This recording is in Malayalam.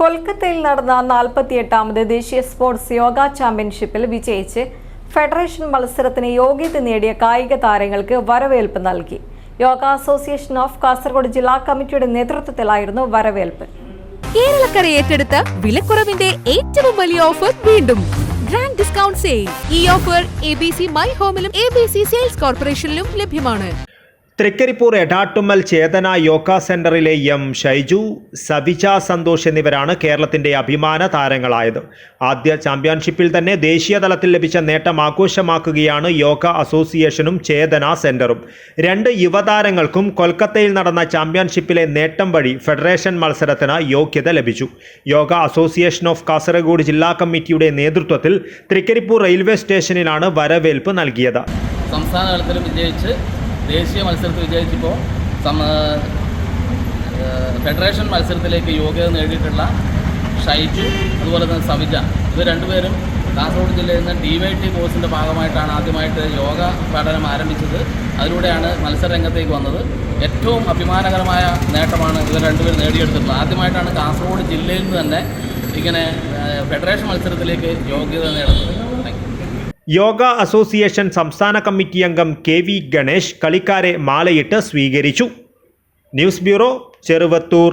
കൊൽക്കത്തയിൽ നടന്ന നാൽപ്പത്തിയെട്ടാമത് ദേശീയ സ്പോർട്സ് യോഗ ചാമ്പ്യൻഷിപ്പിൽ വിജയിച്ച് ഫെഡറേഷൻ മത്സരത്തിന് യോഗ്യത നേടിയ കായിക താരങ്ങൾക്ക് വരവേൽപ്പ് നൽകി. യോഗ അസോസിയേഷൻ ഓഫ് കാസർഗോഡ് ജില്ലാ കമ്മിറ്റിയുടെ നേതൃത്വത്തിലായിരുന്നു വരവേൽപ്പ്. കേരളക്കര ഏറ്റെടുത്ത വിലക്കുറവിന്റെ ഏറ്റവും വലിയ ഓഫർ വീണ്ടും. ഗ്രാൻഡ് ഡിസ്കൗണ്ട് സെയിൽ ഈ offer A B C my ഹോമിലും A B C sales കോർപ്പറേഷനിലും ലഭ്യമാണ്. തൃക്കരിപ്പൂർ എടാട്ടുമ്മൽ ചേതന യോഗ സെന്ററിലെ എം ഷൈജു സവിച സന്തോഷ് എന്നിവരാണ് കേരളത്തിന്റെ അഭിമാന താരങ്ങളായത്. ആദ്യ ചാമ്പ്യൻഷിപ്പിൽ തന്നെ ദേശീയ തലത്തിൽ ലഭിച്ച നേട്ടം ആഘോഷമാക്കുകയാണ് യോഗ അസോസിയേഷനും ചേതന സെന്ററും. രണ്ട് യുവതാരങ്ങൾക്കും കൊൽക്കത്തയിൽ നടന്ന ചാമ്പ്യൻഷിപ്പിലെ നേട്ടം വഴി ഫെഡറേഷൻ മത്സരത്തിന് യോഗ്യത ലഭിച്ചു. യോഗ അസോസിയേഷൻ ഓഫ് കാസർഗോഡ് ജില്ലാ കമ്മിറ്റിയുടെ നേതൃത്വത്തിൽ തൃക്കരിപ്പൂർ റെയിൽവേ സ്റ്റേഷനിലാണ് വരവേൽപ്പ് നൽകിയത്. സംസ്ഥാന തലത്തിൽ വിജയിച്ച് ദേശീയ മത്സരത്തിൽ വിജയിച്ചപ്പോൾ ഫെഡറേഷൻ മത്സരത്തിലേക്ക് യോഗ്യത നേടിയിട്ടുള്ള ഷൈജു അതുപോലെ തന്നെ സവിജ ഇവർ രണ്ടുപേരും കാസർഗോഡ് ജില്ലയിൽ നിന്ന് ഡി വൈ ടി കോഴ്സിന്റെ ഭാഗമായിട്ടാണ് ആദ്യമായിട്ട് യോഗ പഠനം ആരംഭിച്ചത്. അതിലൂടെയാണ് മത്സരരംഗത്തേക്ക് വന്നത്. ഏറ്റവും അഭിമാനകരമായ നേട്ടമാണ് ഇവർ രണ്ടുപേരും നേടിയെടുത്തിട്ടുള്ളത്. ആദ്യമായിട്ടാണ് കാസർഗോഡ് ജില്ലയിൽ നിന്ന് തന്നെ ഇങ്ങനെ ഫെഡറേഷൻ മത്സരത്തിലേക്ക് യോഗ്യത നേടുന്നത്. താങ്ക് യോഗ അസോസിയേഷൻ സംസ്ഥാന കമ്മിറ്റി അംഗം കെ വി ഗണേഷ് കളിക്കാരെ മാലയിട്ട് സ്വീകരിച്ചു. News bureau Cheruvathur.